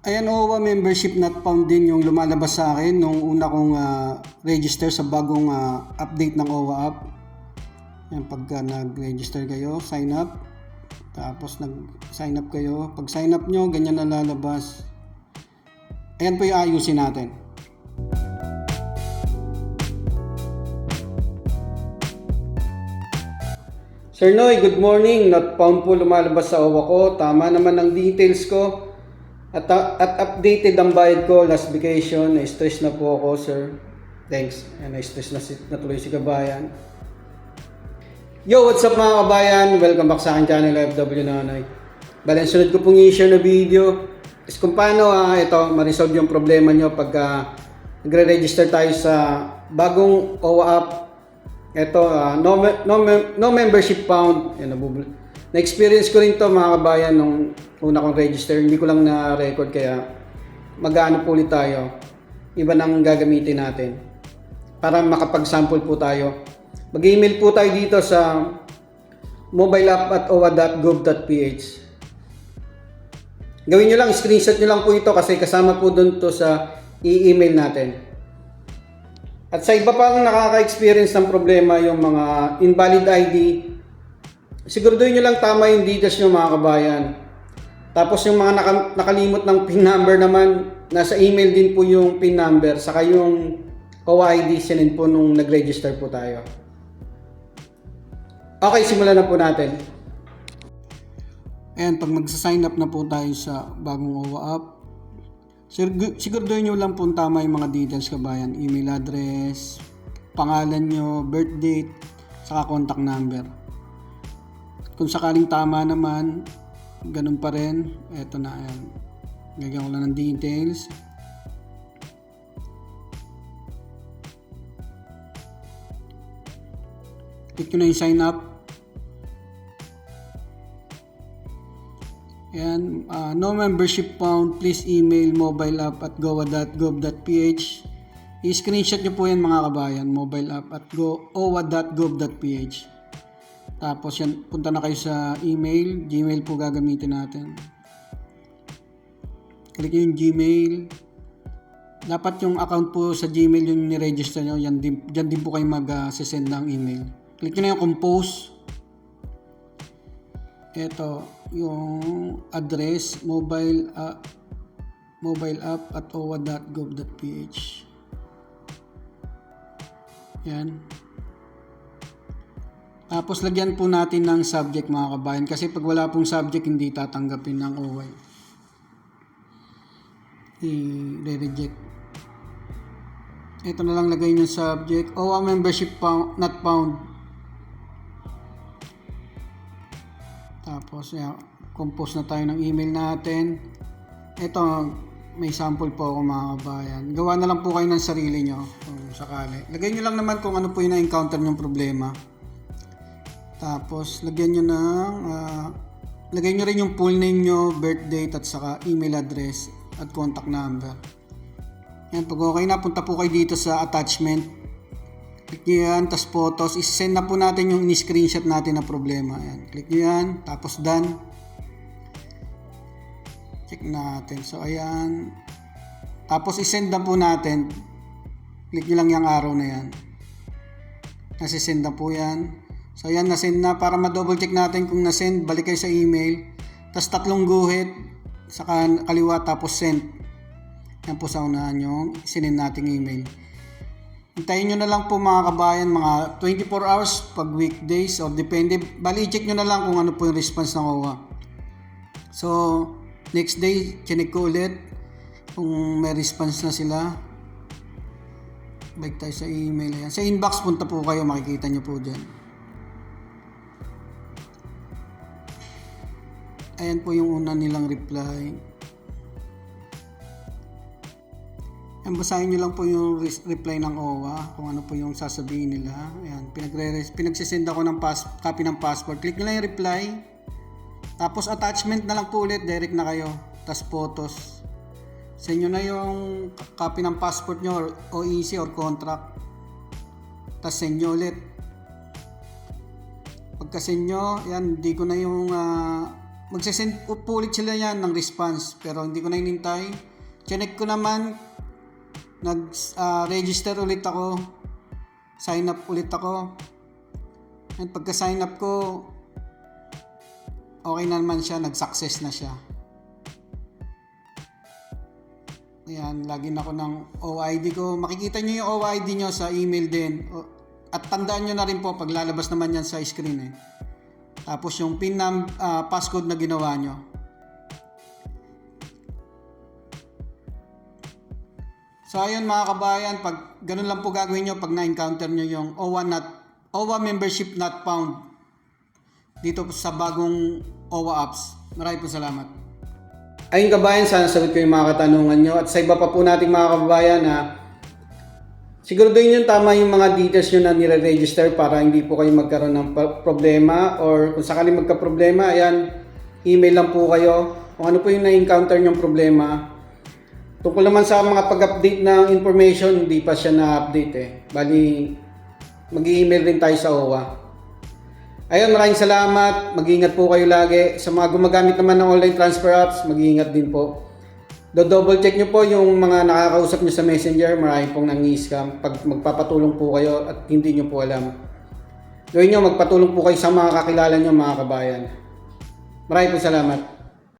Ayan OWA membership not found din yung lumalabas sa akin nung una kong ah, register sa bagong ah, update ng OWA app. Yan pagka nag-register kayo, sign up. Tapos nag-sign up kayo. Pag sign up nyo, ganyan na lalabas. Ayan po yung ayusin natin. Sir Noy, good morning. Not found po lumalabas sa OWA ko. Tama naman ang details ko. At, at updated ang bayad ko last vacation. Na-stress na po ako, sir. Thanks. Ayan, na-stress na, si, na tuloy si kabayan. Yo, what's up mga kabayan? Welcome back sa aking channel, FW Nanay. Bale, sunod ko pong i-share na video is kung paano ah, ito, ma-resolve yung problema nyo pagka nagre-register tayo sa bagong OWA app. Ito, ah, no, no, no membership found. Yan, nabubul. Na-experience ko rin to mga kabayan nung una kong register. Hindi ko lang na-record kaya mag-ano po ulit tayo. Iba nang gagamitin natin. Para makapag-sample po tayo. Mag-email po tayo dito sa mobile app at owa.gov.ph. Gawin nyo lang, screenshot nyo lang po ito kasi kasama po dun to sa i-email natin. At sa iba pang nakaka-experience ng problema yung mga invalid ID, siguraduhin nyo lang tama yung details nyo mga kabayan. Tapos yung mga naka- nakalimot ng PIN number naman, nasa email din po yung PIN number, saka yung OID sinend po nung nag-register po tayo. Okay, simulan na po natin. Ayan, pag magsa-sign up na po tayo sa bagong OWA app, Sigur- siguraduhin nyo lang po tama yung mga details kabayan. Email address, pangalan nyo, birth date, saka contact number. Kung sakaling tama naman, ganun pa rin. Eto na, ayan. Lagyan ko lang ng details. Click nyo na yung sign up. Ayan, ah, no membership found, please email mobile app at goa.gov.ph. I-screenshot nyo po yan mga kabayan, mobile app at go, owa.gov.ph. Tapos yan, punta na kayo sa email, Gmail po gagamitin natin. Click yung Gmail. Dapat yung account po sa Gmail yung niregister nyo, yan din, dyan din po kayo mag-send ng email. Click nyo na yung compose. Ito, yung address, mobile app, mobile app at owa.gov.ph. Yan. Tapos lagyan po natin ng subject mga kabayan kasi pag wala pong subject hindi tatanggapin ng OY. I-reject. Ito na lang lagay yung subject. OWA membership found, not found. Tapos, yan, compose na tayo ng email natin. Ito, may sample po ako mga kabayan. Gawa na lang po kayo ng sarili nyo kung sakali. Lagay nyo lang naman kung ano po yung na-encounter nyong problema. Tapos, lagyan nyo ng, ah, lagay nyo rin yung full name nyo, birth date, at saka email address at contact number. Yan, pag okay na, punta po kayo dito sa attachment. Click nyo yan, tapos photos. Isend na po natin yung in-screenshot natin na problema. Yan. Click nyo yan, tapos done. Check natin. So, ayan. Tapos isend na po natin. Click nyo lang yung arrow na yan. Nasisend na po yan. So, ayan, nasend na. Para ma-double check natin kung nasend, balik kayo sa email. Tapos tatlong guhit, saka kaliwa, tapos send. Yan po sa unahan yung sinend nating email. Hintayin nyo na lang po mga kabayan, mga 24 hours pag weekdays or depende. Bali, check nyo na lang kung ano po yung response ng OWA. So, next day, chinik ko ulit kung may response na sila. Balik tayo sa email. Ayan. Sa inbox, punta po kayo, makikita nyo po dyan. Ayan po yung una nilang reply. Ayan, basahin nyo lang po yung reply ng OWA, kung ano po yung sasabihin nila. Ayan, pinagre pinagsisend ako ng pass copy ng passport. Click nyo lang yung reply. Tapos attachment na lang po ulit, direct na kayo. Tapos photos. Send nyo na yung copy ng passport nyo or OEC or contract. Tapos send nyo ulit. Pagka send nyo, yan, hindi ko na yung ah, magsasend po ulit sila yan ng response pero hindi ko na inintay. Chinek ko naman, nag-register ulit ako, sign up ulit ako. At pagka sign up ko, okay na naman siya, nag-success na siya. Ayan, lagin ako ng OID ko. Makikita nyo yung OID nyo sa email din. At tandaan nyo na rin po pag lalabas naman yan sa screen eh. Tapos yung PIN num- ah, passcode na ginawa nyo. So ayun mga kabayan, pag ganun lang po gagawin nyo pag na-encounter nyo yung OWA, not, OWA membership not found dito sa bagong OWA apps. Maraming po salamat. Ayun kabayan, sana sagot ko yung mga katanungan nyo. At sa iba pa po nating mga kabayan na siguraduhin nyo tama yung mga details nyo na nire-register para hindi po kayo magkaroon ng pro- problema or kung sakali magka-problema, ayan, email lang po kayo kung ano po yung na-encounter nyong problema. Tungkol naman sa mga pag-update ng information, hindi pa siya na-update eh. Bali, mag-email rin tayo sa OWA. Ayun, maraming salamat. Mag-ingat po kayo lagi. Sa mga gumagamit naman ng online transfer apps, mag-ingat din po. Do-double check nyo po yung mga nakakausap nyo sa messenger. Maraming pong nangi-scam. Pag magpapatulong po kayo at hindi nyo po alam. Gawin nyo, magpatulong po kayo sa mga kakilala nyo mga kabayan. Maraming po salamat.